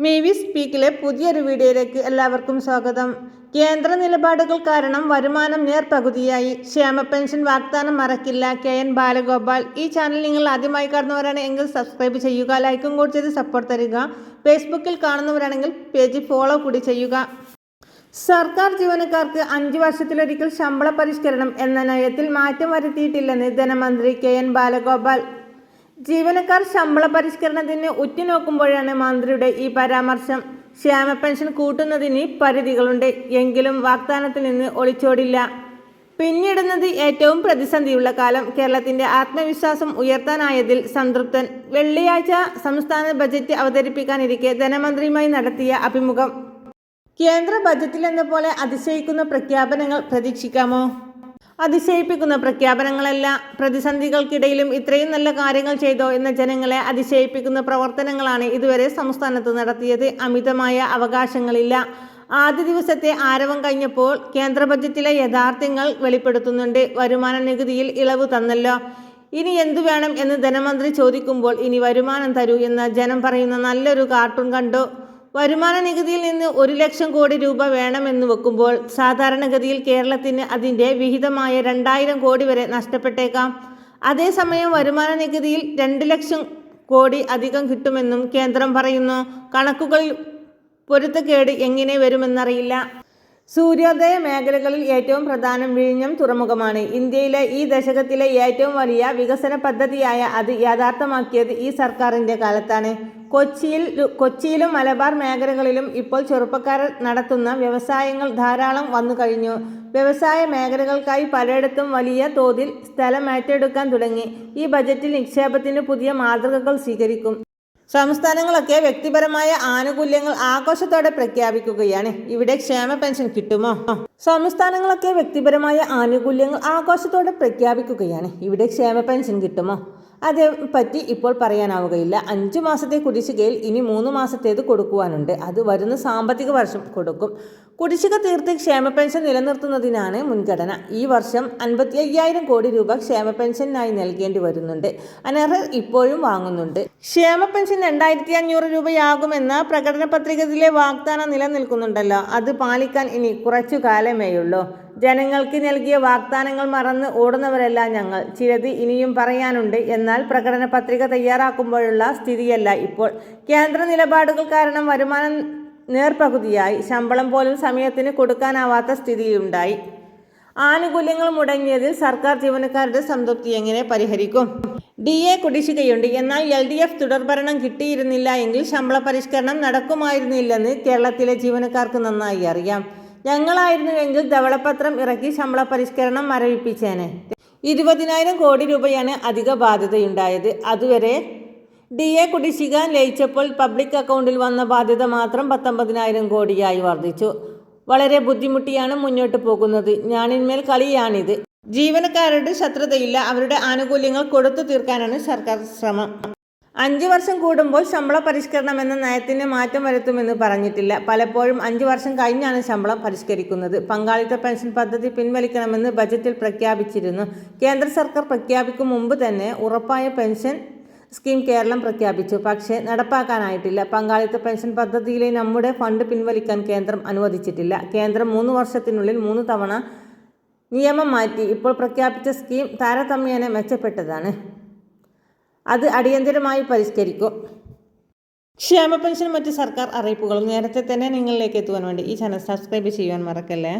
മീവി സ്പീക്കിലെ പുതിയൊരു വീഡിയോയിലേക്ക് എല്ലാവർക്കും സ്വാഗതം. കേന്ദ്ര നിലപാടുകൾ കാരണം വരുമാനം നേർപകുതിയായി. ക്ഷേമ പെൻഷൻ വാഗ്ദാനം മറക്കില്ല. K N Balagopal. ഈ ചാനൽ നിങ്ങൾ ആദ്യമായി കാണുന്നവരാണ് എങ്കിൽ സബ്സ്ക്രൈബ് ചെയ്യുക ലൈക്കും കൂടി ചെയ്ത് സപ്പോർട്ട് തരിക. ഫേസ്ബുക്കിൽ കാണുന്നവരാണെങ്കിൽ പേജ് ഫോളോ കൂടി ചെയ്യുക. സർക്കാർ ജീവനക്കാർക്ക് അഞ്ചു വർഷത്തിലൊരിക്കൽ ശമ്പള പരിഷ്കരണം എന്ന നയത്തിൽ മാറ്റം വരുത്തിയിട്ടില്ലെന്ന് ധനമന്ത്രി കെ എൻ ബാലഗോപാൽ. ജീവനക്കാർ ശമ്പള പരിഷ്കരണത്തിന് ഉറ്റുനോക്കുമ്പോഴാണ് മന്ത്രിയുടെ ഈ പരാമർശം. ക്ഷേമ പെൻഷൻ കൂട്ടുന്നതിന് പരിധികളുണ്ട്. എങ്കിലും വാഗ്ദാനത്തിൽ നിന്ന് ഒളിച്ചോടില്ല. പിന്നിടുന്നത് ഏറ്റവും പ്രതിസന്ധിയുള്ള കാലം. കേരളത്തിന്റെ ആത്മവിശ്വാസം ഉയർത്താനായതിൽ സംതൃപ്തൻ. വെള്ളിയാഴ്ച സംസ്ഥാന ബജറ്റ് അവതരിപ്പിക്കാനിരിക്കെ ധനമന്ത്രിയുമായി നടത്തിയ അഭിമുഖം. കേന്ദ്ര ബജറ്റിൽ എന്ന പോലെ അതിശയിക്കുന്ന പ്രഖ്യാപനങ്ങൾ പ്രതീക്ഷിക്കാമോ? അതിശയിപ്പിക്കുന്ന പ്രഖ്യാപനങ്ങളല്ല. പ്രതിസന്ധികൾക്കിടയിലും ഇത്രയും നല്ല കാര്യങ്ങൾ ചെയ്തോ എന്ന ജനങ്ങളെ അതിശയിപ്പിക്കുന്ന പ്രവർത്തനങ്ങളാണ് ഇതുവരെ സംസ്ഥാനത്ത് നടത്തിയത്. അമിതമായ അവകാശങ്ങളില്ല. ആദ്യ ദിവസത്തെ ആരവം കഴിഞ്ഞപ്പോൾ കേന്ദ്ര ബജറ്റിലെ യഥാർത്ഥങ്ങൾ വെളിപ്പെടുത്തുന്നുണ്ട്. വരുമാന നികുതിയിൽ ഇളവ് തന്നല്ലോ. ഇനി എന്തു വേണം എന്ന് ധനമന്ത്രി ചോദിക്കുമ്പോൾ ഇനി വരുമാനം തരൂ എന്ന് ജനം പറയുന്ന നല്ലൊരു കാർട്ടൂൺ കണ്ടു. വരുമാന നികുതിയിൽ നിന്ന് ഒരു ലക്ഷം കോടി രൂപ വേണമെന്ന് വെക്കുമ്പോൾ സാധാരണഗതിയിൽ കേരളത്തിന് അതിന്റെ വിഹിതമായ രണ്ടായിരം കോടി വരെ നഷ്ടപ്പെട്ടേക്കാം. അതേസമയം വരുമാന നികുതിയിൽ രണ്ട് ലക്ഷം കോടി അധികം കിട്ടുമെന്നും കേന്ദ്രം പറയുന്നു. കണക്കുകൾ പൊരുത്തക്കേട് എങ്ങനെ വരുമെന്നറിയില്ല. സൂര്യോദയ മേഖലകളിൽ ഏറ്റവും പ്രധാനം വിഴിഞ്ഞം തുറമുഖമാണ്. ഇന്ത്യയിലെ ഈ ദശകത്തിലെ ഏറ്റവും വലിയ വികസന പദ്ധതിയായ അത് യാഥാർത്ഥ്യമാക്കിയത് ഈ സർക്കാരിന്റെ കാലത്താണ്. കൊച്ചിയിൽ കൊച്ചിയിലും മലബാർ മേഖലകളിലും ഇപ്പോൾ ചെറുപ്പക്കാർ നടത്തുന്ന വ്യവസായങ്ങൾ ധാരാളം വന്നു കഴിഞ്ഞു. വ്യവസായ മേഖലകൾക്കായി പലയിടത്തും വലിയ തോതിൽ സ്ഥലം ഏറ്റെടുക്കാൻ തുടങ്ങി. ഈ ബജറ്റിൽ നിക്ഷേപത്തിന് പുതിയ മാതൃകകൾ സ്വീകരിക്കും. സംസ്ഥാനങ്ങളൊക്കെ വ്യക്തിപരമായ ആനുകൂല്യങ്ങൾ ആഘോഷത്തോടെ പ്രഖ്യാപിക്കുകയാണ്. ഇവിടെ ക്ഷേമ പെൻഷൻ കിട്ടുമോ? സംസ്ഥാനങ്ങളൊക്കെ വ്യക്തിപരമായ ആനുകൂല്യങ്ങൾ ആഘോഷത്തോടെ പ്രഖ്യാപിക്കുകയാണ്. ഇവിടെ ക്ഷേമ പെൻഷൻ കിട്ടുമോ? അതേ പറ്റി ഇപ്പോൾ പറയാനാവുകയില്ല. അഞ്ച് മാസത്തെ കുടിശ്ശികയിൽ ഇനി മൂന്ന് മാസത്തേത് കൊടുക്കുവാനുണ്ട്. അത് വരുന്ന സാമ്പത്തിക വർഷം കൊടുക്കും. കുടിശ്ശിക തീർത്ത് ക്ഷേമ പെൻഷൻ നിലനിർത്തുന്നതിനാണ് മുൻഗണന. ഈ വർഷം അൻപത്തി അയ്യായിരം കോടി രൂപ ക്ഷേമ പെൻഷനായി നൽകേണ്ടി വരുന്നുണ്ട്. അനർഹർ ഇപ്പോഴും വാങ്ങുന്നുണ്ട്. ക്ഷേമ പെൻഷൻ രണ്ടായിരത്തി അഞ്ഞൂറ് രൂപയാകുമെന്ന പ്രകടന പത്രികയിലെ വാഗ്ദാനം നിലനിൽക്കുന്നുണ്ടല്ലോ. അത് പാലിക്കാൻ ഇനി കുറച്ചു കാലമേയുള്ളൂ. ജനങ്ങൾക്ക് നൽകിയ വാഗ്ദാനങ്ങൾ മറന്ന് ഓടുന്നവരല്ല ഞങ്ങൾ. ചിലത് ഇനിയും പറയാനുണ്ട്. എന്നാൽ പ്രകടന പത്രിക തയ്യാറാക്കുമ്പോഴുള്ള സ്ഥിതിയല്ല ഇപ്പോൾ. കേന്ദ്ര നിലപാടുകൾ കാരണം വരുമാനം നേർപകുതിയായി ശമ്പളം പോലും സമയത്തിന് കൊടുക്കാനാവാത്ത സ്ഥിതിയുണ്ടായി. ആനുകൂല്യങ്ങൾ മുടങ്ങിയതിൽ സർക്കാർ ജീവനക്കാരുടെ സംതൃപ്തി എങ്ങനെ പരിഹരിക്കും? ഡി എ കുടിശ്ശികയുണ്ട്. എന്നാൽ എൽ ഡി എഫ് തുടർഭരണം കിട്ടിയിരുന്നില്ല എങ്കിൽ ശമ്പള പരിഷ്കരണം നടക്കുമായിരുന്നില്ലെന്ന് കേരളത്തിലെ ജീവനക്കാർക്ക് നന്നായി അറിയാം. ഞങ്ങളായിരുന്നുവെങ്കിൽ ധവളപത്രം ഇറക്കി ശമ്പള പരിഷ്കരണം മരവിപ്പിച്ചേനെ. ഇരുപതിനായിരം കോടി രൂപയാണ് അധിക ബാധ്യതയുണ്ടായത്. അതുവരെ ഡി എ കുടിശ്ശിക ലയിച്ചപ്പോൾ പബ്ലിക് അക്കൗണ്ടിൽ വന്ന ബാധ്യത മാത്രം പത്തൊമ്പതിനായിരം കോടിയായി വർദ്ധിച്ചു. വളരെ ബുദ്ധിമുട്ടിയാണ് മുന്നോട്ട് പോകുന്നത്. ഞാനിന്മേൽ കളിയാണിത്. ജീവനക്കാരുടെ ശത്രുതയില്ല. അവരുടെ ആനുകൂല്യങ്ങൾ കൊടുത്തു തീർക്കാനാണ് സർക്കാർ ശ്രമം. അഞ്ച് വർഷം കൂടുമ്പോൾ ശമ്പള പരിഷ്കരണം എന്ന നയത്തിന് മാറ്റം വരുത്തുമെന്ന് പറഞ്ഞിട്ടില്ല. പലപ്പോഴും അഞ്ച് വർഷം കഴിഞ്ഞാണ് ശമ്പളം പരിഷ്കരിക്കുന്നത്. പങ്കാളിത്ത പെൻഷൻ പദ്ധതി പിൻവലിക്കണമെന്ന് ബജറ്റിൽ പ്രഖ്യാപിച്ചിരുന്നു. കേന്ദ്ര സർക്കാർ പ്രഖ്യാപിക്കും മുമ്പ് തന്നെ ഉറപ്പായ പെൻഷൻ സ്കീം കേരളം പ്രഖ്യാപിച്ചു. പക്ഷേ നടപ്പാക്കാനായിട്ടില്ല. പങ്കാളിത്ത പെൻഷൻ പദ്ധതിയിലെ നമ്മുടെ ഫണ്ട് പിൻവലിക്കാൻ കേന്ദ്രം അനുവദിച്ചിട്ടില്ല. കേന്ദ്രം മൂന്ന് വർഷത്തിനുള്ളിൽ മൂന്ന് തവണ നിയമം മാറ്റി. ഇപ്പോൾ പ്രഖ്യാപിച്ച സ്കീം താരതമ്യേന മെച്ചപ്പെട്ടതാണ്. അത് അടിയന്തരമായി പരിഷ്കരിക്കും. ക്ഷേമ പെൻഷൻ മറ്റ് സർക്കാർ അറിയിപ്പുകളും നേരത്തെ തന്നെ നിങ്ങളിലേക്ക് എത്തുവാൻ വേണ്ടി ഈ ചാനൽ സബ്സ്ക്രൈബ് ചെയ്യുവാൻ മറക്കല്ലേ?